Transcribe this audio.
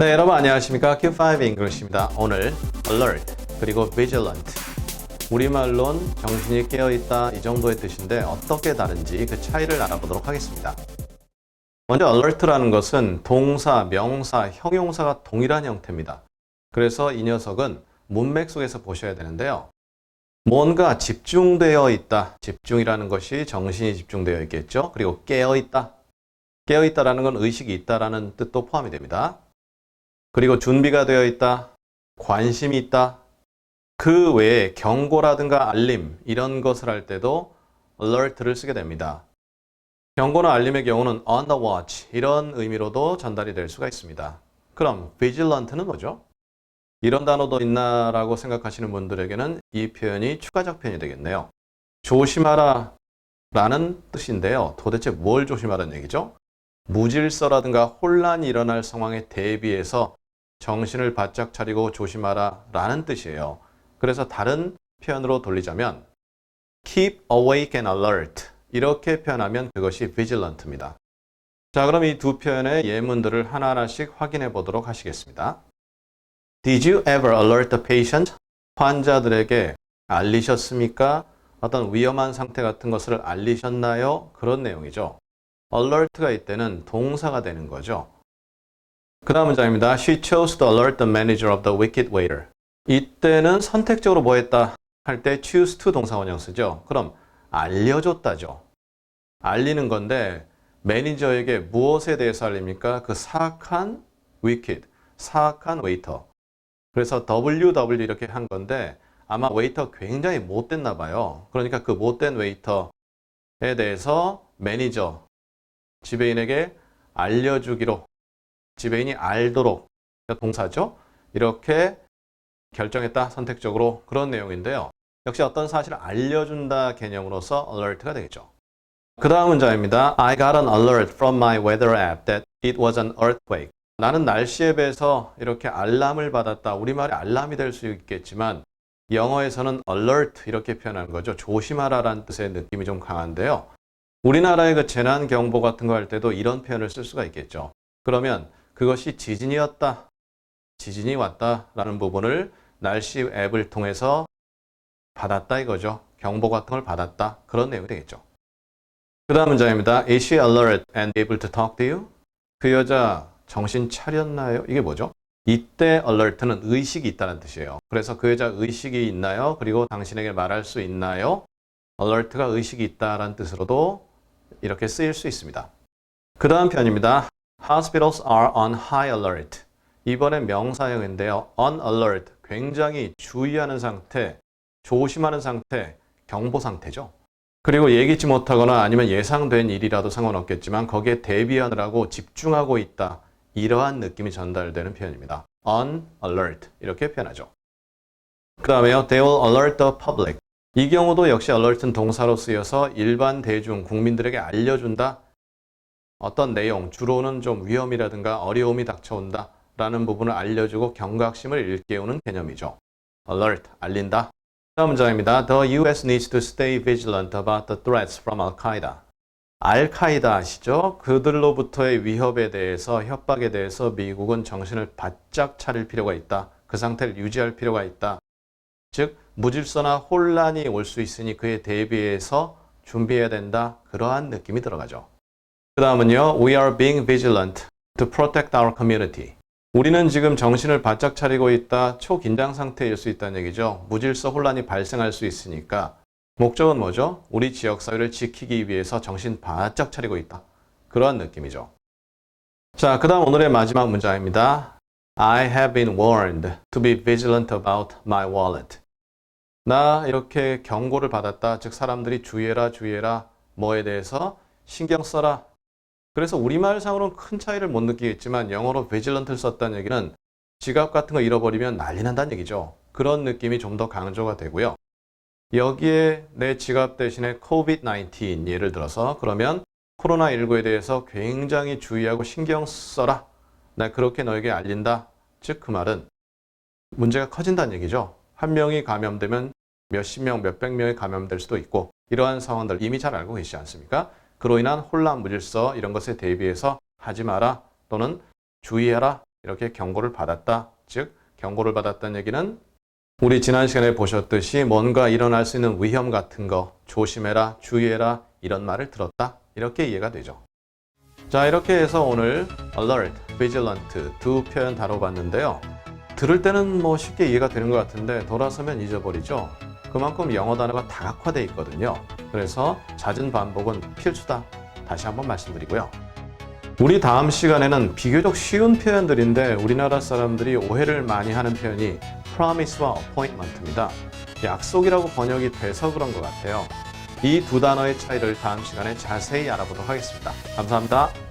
네, 여러분 안녕하십니까? Q5 English입니다. 오늘 alert 그리고 vigilant 우리말론 정신이 깨어있다 이 정도의 뜻인데 어떻게 다른지 그 차이를 알아보도록 하겠습니다. 먼저 alert라는 것은 동사, 명사, 형용사가 동일한 형태입니다. 그래서 이 녀석은 문맥 속에서 보셔야 되는데요. 뭔가 집중되어 있다. 집중이라는 것이 정신이 집중되어 있겠죠. 그리고 깨어 있다. 깨어 있다라는 건 의식이 있다라는 뜻도 포함이 됩니다. 그리고 준비가 되어 있다. 관심이 있다. 그 외에 경고라든가 알림 이런 것을 할 때도 alert를 쓰게 됩니다. 경고나 알림의 경우는 on the watch 이런 의미로도 전달이 될 수가 있습니다. 그럼 vigilant는 뭐죠? 이런 단어도 있나라고 생각하시는 분들에게는 이 표현이 추가적 표현이 되겠네요. 조심하라 라는 뜻인데요. 도대체 뭘 조심하라는 얘기죠? 무질서라든가 혼란이 일어날 상황에 대비해서 정신을 바짝 차리고 조심하라 라는 뜻이에요. 그래서 다른 표현으로 돌리자면 keep awake and alert 이렇게 표현하면 그것이 vigilant입니다. 자, 그럼 이 두 표현의 예문들을 하나하나씩 확인해 보도록 하시겠습니다. Did you ever alert the patient? 환자들에게 알리셨습니까? 어떤 위험한 상태 같은 것을 알리셨나요? 그런 내용이죠. alert가 이때는 동사가 되는 거죠. 그 다음 문장입니다. She chose to alert the manager of the wicked waiter. 이때는 선택적으로 뭐 했다 할 때 choose to 동사 원형 쓰죠. 그럼 알려줬다죠. 알리는 건데 매니저에게 무엇에 대해서 알립니까? 그 사악한 wicked, 사악한 웨이터. 그래서 WW 이렇게 한 건데 아마 웨이터 굉장히 못됐나 봐요. 그러니까 그 못된 웨이터에 대해서 매니저, 지배인에게 알려주기로 지배인이 알도록 그러니까 동사죠. 이렇게 결정했다 선택적으로 그런 내용인데요. 역시 어떤 사실을 알려준다 개념으로서 alert가 되겠죠. 그 다음 문장입니다. I got an alert from my weather app that it was an earthquake. 나는 날씨 앱에서 이렇게 알람을 받았다. 우리말에 알람이 될 수 있겠지만 영어에서는 alert 이렇게 표현하는 거죠. 조심하라라는 뜻의 느낌이 좀 강한데요. 우리나라의 그 재난 경보 같은 거 할 때도 이런 표현을 쓸 수가 있겠죠. 그러면 그것이 지진이었다. 지진이 왔다라는 부분을 날씨 앱을 통해서 받았다 이거죠. 경보 같은 걸 받았다. 그런 내용이 되겠죠. 그 다음 문장입니다. Is she alert and able to talk to you? 그 여자 정신 차렸나요? 이게 뭐죠? 이때 alert는 의식이 있다는 뜻이에요. 그래서 그 여자 의식이 있나요? 그리고 당신에게 말할 수 있나요? alert가 의식이 있다라는 뜻으로도 이렇게 쓰일 수 있습니다. 그 다음 편입니다. Hospitals are on high alert. 이번엔 명사형인데요. on alert, 굉장히 주의하는 상태, 조심하는 상태, 경보 상태죠. 그리고 예기치 못하거나 아니면 예상된 일이라도 상관없겠지만 거기에 대비하느라고 집중하고 있다. 이러한 느낌이 전달되는 표현입니다. on alert 이렇게 표현하죠. 그 다음에요. They will alert the public. 이 경우도 역시 alert는 동사로 쓰여서 일반 대중, 국민들에게 알려준다. 어떤 내용, 주로는 좀 위험이라든가 어려움이 닥쳐온다. 라는 부분을 알려주고 경각심을 일깨우는 개념이죠. alert, 알린다. 다음 문장입니다. The US needs to stay vigilant about the threats from Al-Qaeda. 알카이다 아시죠? 그들로부터의 위협에 대해서 협박에 대해서 미국은 정신을 바짝 차릴 필요가 있다. 그 상태를 유지할 필요가 있다. 즉 무질서나 혼란이 올 수 있으니 그에 대비해서 준비해야 된다. 그러한 느낌이 들어가죠. 그 다음은요. We are being vigilant to protect our community. 우리는 지금 정신을 바짝 차리고 있다. 초긴장 상태일 수 있다는 얘기죠. 무질서 혼란이 발생할 수 있으니까 목적은 뭐죠? 우리 지역 사회를 지키기 위해서 정신 바짝 차리고 있다. 그러한 느낌이죠. 자, 그다음 오늘의 마지막 문장입니다. I have been warned to be vigilant about my wallet. 나 이렇게 경고를 받았다. 즉 사람들이 주의해라 주의해라 뭐에 대해서 신경 써라. 그래서 우리말상으로는 큰 차이를 못 느끼겠지만 영어로 vigilant를 썼다는 얘기는 지갑 같은 거 잃어버리면 난리 난다는 얘기죠. 그런 느낌이 좀 더 강조가 되고요. 여기에 내 지갑 대신에 COVID-19 예를 들어서 그러면 코로나19에 대해서 굉장히 주의하고 신경 써라. 나 그렇게 너에게 알린다. 즉 그 말은 문제가 커진다는 얘기죠. 한 명이 감염되면 몇십 명, 몇백 명이 감염될 수도 있고 이러한 상황들 이미 잘 알고 계시지 않습니까? 그로 인한 혼란, 무질서 이런 것에 대비해서 하지 마라 또는 주의해라 이렇게 경고를 받았다. 즉, 경고를 받았다는 얘기는 우리 지난 시간에 보셨듯이 뭔가 일어날 수 있는 위험 같은 거 조심해라, 주의해라 이런 말을 들었다. 이렇게 이해가 되죠. 자, 이렇게 해서 오늘 alert, vigilant 두 표현 다뤄봤는데요. 들을 때는 뭐 쉽게 이해가 되는 것 같은데 돌아서면 잊어버리죠. 그만큼 영어 단어가 다각화되어 있거든요. 그래서 잦은 반복은 필수다. 다시 한번 말씀드리고요. 우리 다음 시간에는 비교적 쉬운 표현들인데 우리나라 사람들이 오해를 많이 하는 표현이 promise와 appointment입니다. 약속이라고 번역이 돼서 그런 것 같아요. 이 두 단어의 차이를 다음 시간에 자세히 알아보도록 하겠습니다. 감사합니다.